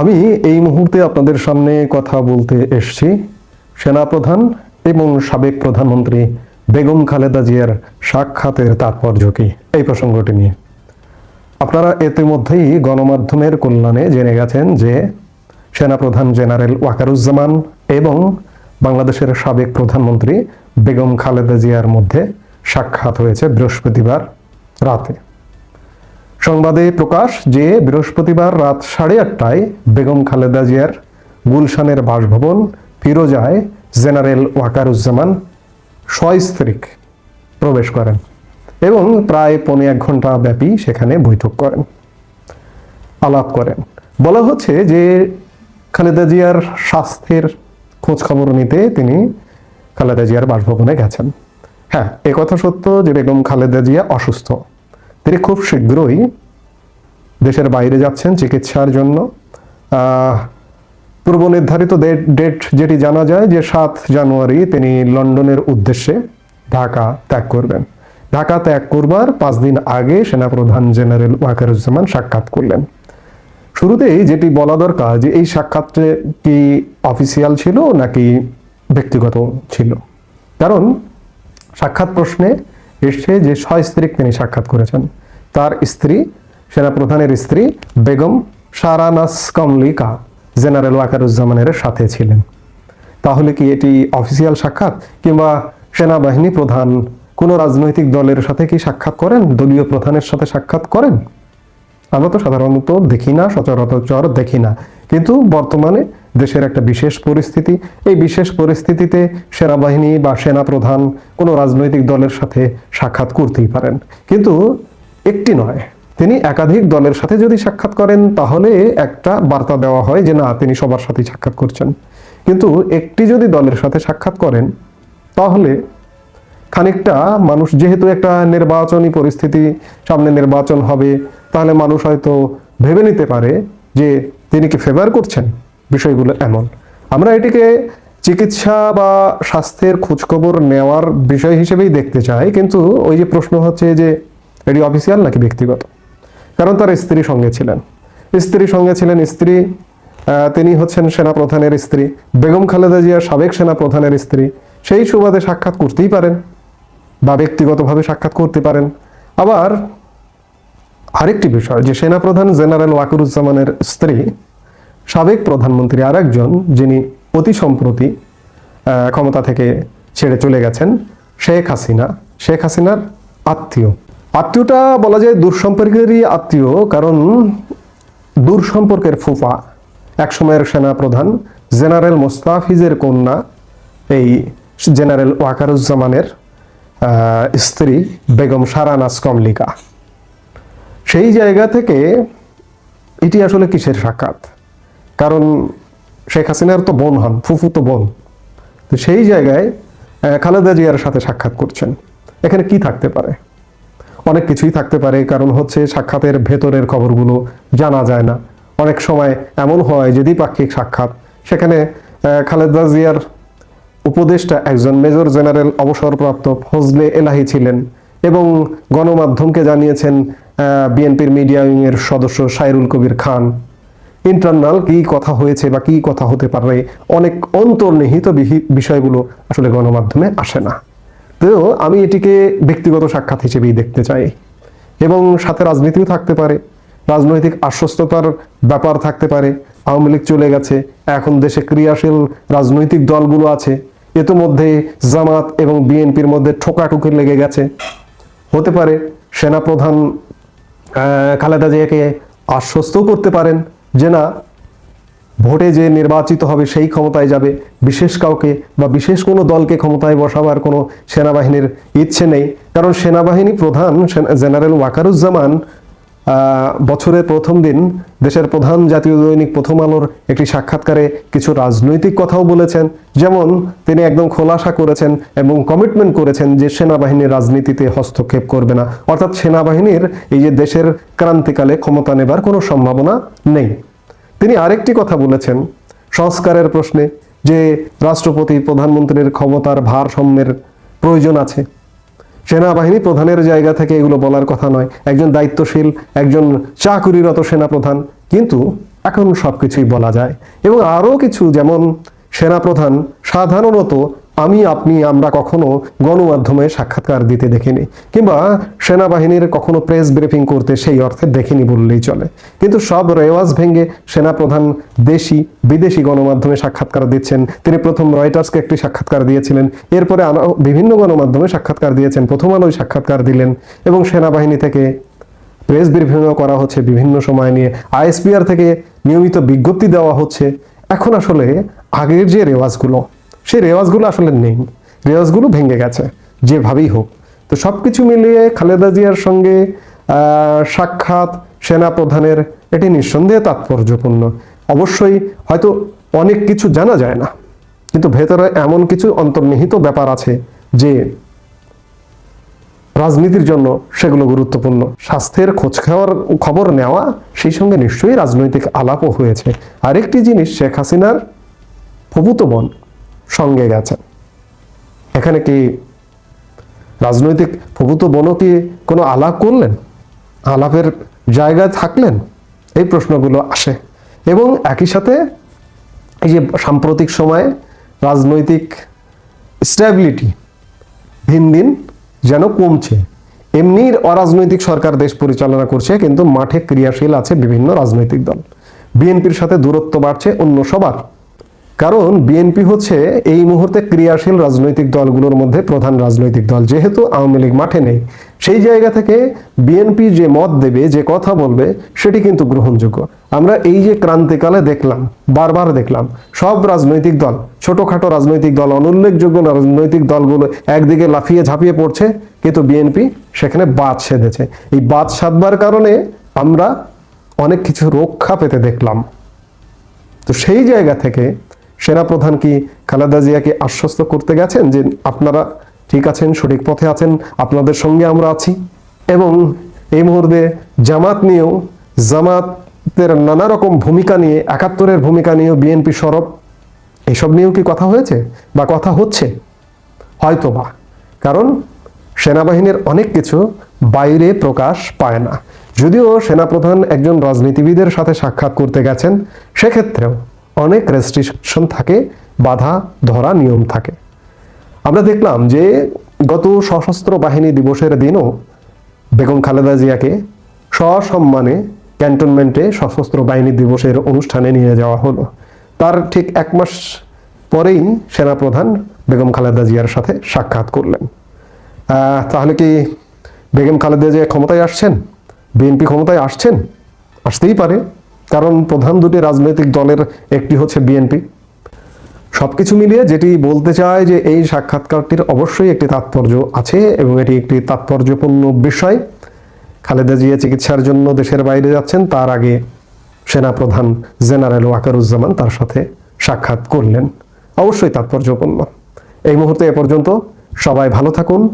আমি এই মুহূর্তে আপনাদের সামনে কথা বলতে এসছি। সেনাপ্রধান এবং সাবেক প্রধানমন্ত্রী বেগম খালেদা জিয়ার সাক্ষাতের তাৎপর্য কি? এই প্রসঙ্গটি নিয়ে। আপনারা ইতিমধ্যেই গণমাধ্যমের কল্যাণে জেনে গেছেন যে সেনাপ্রধান জেনারেল ওয়াকারুজ্জামান এবং বাংলাদেশের সাবেক প্রধানমন্ত্রী বেগম খালেদা জিয়ার মধ্যে সাক্ষাৎ হয়েছে বৃহস্পতিবার রাতে। সংবাদে প্রকাশ যে বৃহস্পতিবার রাত সাড়ে আটটায় বেগম খালেদা জিয়ার গুলশানের বাসভবন ফিরোজায় জেনারেল ওয়াকারুজ্জামান সস্ত্রীক প্রবেশ করেন এবং প্রায় পৌনে এক ঘণ্টা ব্যাপী সেখানে বৈঠক করেন, আলাপ করেন। বলা হচ্ছে যে খালেদা জিয়ার স্বাস্থ্যের খোঁজখবর নিতে তিনি খালেদা জিয়ার বাসভবনে গেছেন। হ্যাঁ এ কথা সত্য যে বেগম খালেদা জিয়া অসুস্থ। তিনি খুব শীঘ্রই দেশের বাইরে যাচ্ছেন চিকিৎসার জন্য। পূর্ব নির্ধারিত ডেট যেটি জানা যায় যে সাত জানুয়ারি তিনি লন্ডনের উদ্দেশ্যে ঢাকা ত্যাগ করবেন। ঢাকা ত্যাগ করবার পাঁচ দিন আগে সেনাপ্রধান জেনারেল ওয়াকারুজ্জামান সাক্ষাৎ করলেন। শুরুতেই যেটি বলা দরকার যে এই সাক্ষাৎটা কি অফিসিয়াল ছিল নাকি ব্যক্তিগত ছিল? কারণ সাক্ষাৎ প্রশ্নে এসছে যে সস্ত্রীক তিনি সাক্ষাৎ করেছেন, তার স্ত্রী সেনাপ্রধানের স্ত্রী বেগম সারানাস কমলিকা জেনারেল ওয়াকারুজ্জামানের সাথে ছিলেন। তাহলে কি এটি অফিসিয়াল সাক্ষাৎ কিংবা সেনাবাহিনী প্রধান কোনো রাজনৈতিক দলের সাথে কি সাক্ষাৎ করেন, দলীয় প্রধানের সাথে সাক্ষাৎ করেন? আমরা তো সাধারণত দেখি না, সচরাচর দেখি না। কিন্তু বর্তমানে দেশের একটা বিশেষ পরিস্থিতি। এই বিশেষ পরিস্থিতিতে সেনাবাহিনী বা সেনা প্রধান কোনো রাজনৈতিক দলের সাথে সাক্ষাৎ করতেই পারেন। কিন্তু একটি নয়, তিনি একাধিক দলের সাথে যদি সাক্ষাৎ করেন, তাহলে একটা বার্তা দেওয়া হয় যে না, তিনি সবার সাথেই সাক্ষাৎ করছেন। কিন্তু একটি যদি দলের সাথে সাক্ষাৎ করেন, তাহলে খানিকটা মানুষ যেহেতু একটা নির্বাচনী পরিস্থিতি, সামনে নির্বাচন হবে, তাহলে মানুষ হয়তো ভেবে নিতে পারে যে তিনি কি ফেভার করছেন? বিষয়গুলো এমন। আমরা এটিকে চিকিৎসা বা স্বাস্থ্যের খোঁজখবর নেওয়ার বিষয় হিসেবেই দেখতে চাই, কিন্তু ওই যে প্রশ্ন হচ্ছে যে এটি অফিসিয়াল নাকি ব্যক্তিগত? কারণ তার স্ত্রী সঙ্গে ছিলেন। স্ত্রী সঙ্গে ছিলেন স্ত্রী তিনি হচ্ছেন সেনাপ্রধানের স্ত্রী। বেগম খালেদা জিয়া সাবেক সেনাপ্রধানের স্ত্রী। সেই সুবাদে সাক্ষাৎ করতেই পারেন বা ব্যক্তিগতভাবে সাক্ষাৎ করতে পারেন। আবার আরেকটি বিষয়, যে সেনাপ্রধান জেনারেল ওয়াকুরুজ্জামানের স্ত্রী, সাবেক প্রধানমন্ত্রী আরেকজন, যিনি অতি সম্প্রতি ক্ষমতা থেকে ছেড়ে চলে গেছেন, শেখ হাসিনা। শেখ হাসিনার আত্মীয়। আত্মীয়টা বলা যায় দূর সম্পর্কেরই আত্মীয়, কারণ দূর সম্পর্কের ফুফা, একসময়ের সেনা প্রধান জেনারেল মোস্তাফিজের কন্যা, এই জেনারেল ওয়াকারুজ্জামানের স্ত্রী বেগম সারানাস কমলিকা। সেই জায়গা থেকে এটি আসলে কিসের সাক্ষাৎ? কারণ শেখ হাসিনার তো বোন হন ফুফু তো বোন। তো সেই জায়গায় খালেদা জিয়ার সাথে সাক্ষাৎ করছেন। এখানে কি থাকতে পারে? অনেক কিছুই থাকতে পারে, কারণ হচ্ছে সাক্ষাতের ভেতরের খবরগুলো জানা যায় না। অনেক সময় এমন হয় যে দ্বিপাক্ষিক সাক্ষাৎ। সেখানে খালেদা জিয়ার উপদেষ্টা একজন মেজর জেনারেল অবসরপ্রাপ্ত ফজলে এলাহি ছিলেন। এবং গণমাধ্যমকে জানিয়েছেন বিএনপির মিডিয়া উইংয়ের সদস্য সাইরুল কবির খান। ইন্টারনাল কি কথা হয়েছে বা কি কথা হতে পারে, অনেক অন্তর্নিহিত বিষয়গুলো আসলে গণমাধ্যমে আসে না। তো আমি এটিকে ব্যক্তিগত সাক্ষাৎ হিসেবেই দেখতে চাই। এবং সাথে রাজনীতিও থাকতে পারে, রাজনৈতিক আশ্বস্ততার ব্যাপার থাকতে পারে, আওয়ামী লীগ চলে গেছে, এখন দেশে ক্রিয়াশীল রাজনৈতিক দলগুলো আছে ইতোমধ্যে জামাত এবং বিএনপির মধ্যে ঠোকাঠুকি লেগে গেছে। হতে পারে। সেনাপ্রধান খালেদা জিয়াকে আশ্বস্তও করতে পারেন যে না, ভোটে যে নির্বাচিত হবে সেই ক্ষমতায় যাবে। বিশেষ কাউকে বা বিশেষ কোনো দলকে ক্ষমতায় বসাবার কোনো সেনাবাহিনীর ইচ্ছে নেই। কারণ সেনাবাহিনী প্রধান জেনারেল ওয়াকারুজ্জামান বছরের প্রথম দিন দেশের প্রধান জাতীয় দৈনিক প্রথম আলোর একটি সাক্ষাৎকারে কিছু রাজনৈতিক কথাও বলেছেন। যেমন, তিনি একদম খোলাসা করেছেন এবং কমিটমেন্ট করেছেন যে সেনাবাহিনীর রাজনীতিতে হস্তক্ষেপ করবে না। অর্থাৎ সেনাবাহিনীর এই যে দেশের ক্রান্তিকালে ক্ষমতা নেবার কোনো সম্ভাবনা নেই। তিনি আরেকটি কথা বলেছেন সংস্কারের প্রশ্নে, যে রাষ্ট্রপতি, প্রধানমন্ত্রীর ক্ষমতার ভারসাম্যের প্রয়োজন আছে। সেনাবাহিনী প্রধানের জায়গা থেকে এগুলো বলার কথা নয়। একজন দায়িত্বশীল, একজন চাকুরিরত সেনাপ্রধান। কিন্তু এখন সব কিছুই বলা যায়। এবং আরও কিছু, যেমন সেনাপ্রধান সাধারণত আমি, আপনি, আমরা কখনো গণমাধ্যমে সাক্ষাৎকার দিতে দেখিনি কিংবা সেনাবাহিনীর কখনো প্রেস ব্রিফিং করতে সেই অর্থে দেখিনি বললেই চলে। কিন্তু সব রেওয়াজ ভেঙে সেনাপ্রধান দেশি, বিদেশি গণমাধ্যমে সাক্ষাৎকার দিচ্ছেন। তিনি প্রথম রয়টার্সকে একটি সাক্ষাৎকার দিয়েছিলেন। এরপরে বিভিন্ন গণমাধ্যমে সাক্ষাৎকার দিয়েছেন। প্রথম আলোয় সাক্ষাৎকার দিলেন এবং সেনাবাহিনী থেকে প্রেস ব্রিফিংও করা হচ্ছে বিভিন্ন সময় নিয়ে। আইএসপিআর থেকে নিয়মিত বিজ্ঞপ্তি দেওয়া হচ্ছে। এখন আসলে আগের যে রেওয়াজগুলো সেই রেওয়াজগুলো আসলে নেই। রেওয়াজগুলো ভেঙে গেছে, যেভাবেই হোক। তো সব কিছু মিলিয়ে খালেদা জিয়ার সঙ্গে সাক্ষাৎ সেনা প্রধানের এটি নিঃসন্দেহে তাৎপর্যপূর্ণ। অবশ্যই হয়তো অনেক কিছু জানা যায় না, কিন্তু ভেতরে এমন কিছু অন্তর্নিহিত ব্যাপার আছে যে রাজনীতির জন্য সেগুলো গুরুত্বপূর্ণ। স্বাস্থ্যের খোঁজ খাওয়ার খবর নেওয়া, সেই সঙ্গে নিশ্চয়ই রাজনৈতিক আলাপও হয়েছে। আরেকটি জিনিস শেখ হাসিনার প্রভূত বোন সঙ্গে গেছেন এখানে কি রাজনৈতিক প্রভূত বোনও কি কোনো আলাপ করলেন? আলাপের জায়গায় থাকলেন? এই প্রশ্নগুলো আসে। এবং একই সাথে এই যে সাম্প্রতিক সময়ে রাজনৈতিক স্ট্যাবিলিটি দিন দিন যেন কমছে, এমনি অরাজনৈতিক সরকার দেশ পরিচালনা করছে, কিন্তু মাঠে ক্রিয়াশীল আছে বিভিন্ন রাজনৈতিক দল। বিএনপির সাথে দূরত্ব বাড়ছে অন্য সবার। কারণ বিএনপি হচ্ছে এই মুহূর্তে ক্রিয়াশীল রাজনৈতিক দলগুলোর মধ্যে প্রধান রাজনৈতিক দল, যেহেতু আওয়ামী লীগ মাঠে নেই। সেই জায়গা থেকে বিএনপি যে মত দেবে, যে কথা বলবে, সেটি কিন্তু গ্রহণযোগ্য। আমরা এই যে ক্রান্তিকালে দেখলাম, বারবার দেখলাম, সব রাজনৈতিক দল, ছোটখাটো রাজনৈতিক দল, অনুল্লেখযোগ্য রাজনৈতিক দলগুলো একদিকে লাফিয়ে ঝাঁপিয়ে পড়ছে, কিন্তু বিএনপি সেখানে বাদ সেধেছে। এই বাদ সাধবার কারণে আমরা অনেক কিছু রক্ষা পেতে দেখলাম। তো সেই জায়গা থেকে সেনাপ্রধান কি খালেদা জিয়াকে আশ্বস্ত করতে গেছেন যে আপনারা ঠিক আছেন, সঠিক পথে আছেন, আপনাদের সঙ্গে আমরা আছি? এবং এই মুহূর্তে জামাত নিয়েও, জামাতের নানা রকম ভূমিকা নিয়ে, একাত্তরের ভূমিকা নিয়েও বিএনপি সরব, এসব নিয়েও কি কথা হয়েছে? বা কথা হচ্ছে? হয়তো বা কারণ সেনাবাহিনীর অনেক কিছু বাইরে প্রকাশ পায় না। যদিও সেনাপ্রধান একজন রাজনীতিবিদের সাথে সাক্ষাৎ করতে গেছেন, সেক্ষেত্রেও অনেক রেস্ট্রিকশন থাকে, বাধা ধরা নিয়ম থাকে। আমরা দেখলাম যে গত সশস্ত্র বাহিনী দিবসের দিনও বেগম খালেদা জিয়াকে সসম্মানে ক্যান্টনমেন্টে সশস্ত্র বাহিনী দিবসের অনুষ্ঠানে নিয়ে যাওয়া হলো। তার ঠিক এক মাস পরেই সেনাপ্রধান বেগম খালেদা জিয়ার সাথে সাক্ষাৎ করলেন। তাহলে কি বেগম খালেদা জিয়া ক্ষমতায় আসছেন? বিএনপি ক্ষমতায় আসছেন? আসতেই পারে। কারণ প্রধান দুটি রাজনৈতিক দলের একটি হচ্ছে বিএনপি। সবকিছু মিলিয়ে যেটি বলতে চায় যে এই সাক্ষাৎকারটির অবশ্যই একটি তাৎপর্য আছে এবং এটি একটি তাৎপর্যপূর্ণ বিষয়। খালেদা জিয়া চিকিৎসার জন্য দেশের বাইরে যাচ্ছেন, তার আগে সেনাপ্রধান জেনারেল ওয়াকারুজ্জামান তার সাথে সাক্ষাৎ করলেন। অবশ্যই তাৎপর্যপূর্ণ। এই মুহূর্তে এ পর্যন্ত সবাই ভালো থাকুন।